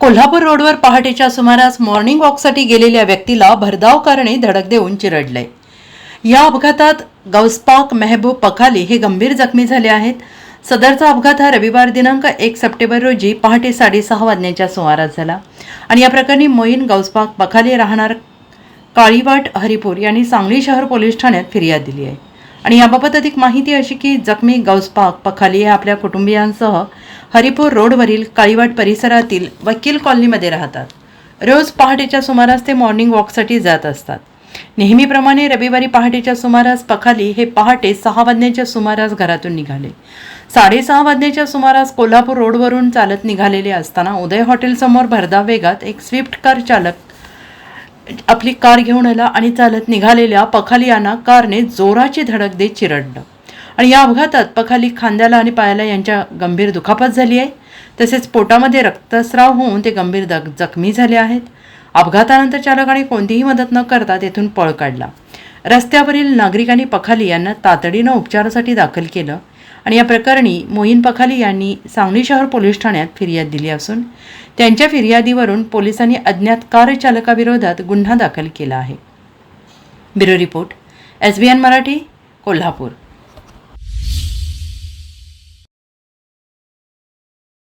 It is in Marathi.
कोल्हापूर रोडवर पहाटेच्या सुमारास मॉर्निंग वॉकसाठी गेलेल्या व्यक्तीला भरधाव कारणे धडक देऊन चिरडले. या अपघातात गौसपाक मेहबूब पखाली हे गंभीर जखमी झाले आहेत. सदरचा अपघात हा रविवार दिनांक एक सप्टेंबर रोजी पहाटे साडेसहा वाजण्याच्या सुमारास झाला. आणि या प्रकरणी मोईन गौसपाक पखाली राहणार काळीवाट हरिपूर यांनी सांगली शहर पोलीस ठाण्यात फिर्याद दिली आहे. आणि याबाबत अधिक माहिती अशी की जखमी गौसपाक पखाली हे आपल्या कुटुंबियांसह हरिपूर रोडवरील काळीवाट परिसरातील वकील कॉलनीमध्ये राहतात. रोज पहाटेच्या सुमारास ते मॉर्निंग वॉकसाठी जात असतात. नेहमीप्रमाणे रविवारी पहाटेच्या सुमारास पखाली हे पहाटे सहा वाजण्याच्या सुमारास घरातून निघाले. साडेसहा वाजण्याच्या सुमारास कोल्हापूर रोडवरून चालत निघालेले असताना उदय हॉटेलसमोर भरधाव वेगात एक स्विफ्ट कार चालक आपली कार घेऊन आला आणि चालत निघालेल्या पखालियांना कारने जोराची धडक देत चिरडलं. आणि या अपघातात पखाली खांद्याला आणि पायाला यांच्या गंभीर दुखापत झाली आहे. तसेच पोटामध्ये रक्तस्राव होऊन ते गंभीर दग जखमी झाले आहेत. अपघातानंतर चालकाने कोणतीही मदत न करता तेथून पळ काढला. रस्त्यावरील नागरिकांनी पखाली यांना तातडीनं उपचारासाठी दाखल केलं. आणि या प्रकरणी मोईन पखाली यांनी सांगली शहर पोलीस ठाण्यात फिर्याद दिली असून त्यांच्या फिर्यादीवरून पोलिसांनी अज्ञात कार चालकाविरोधात गुन्हा दाखल केला आहे. Bureau report S B N Marathi Kolhapur.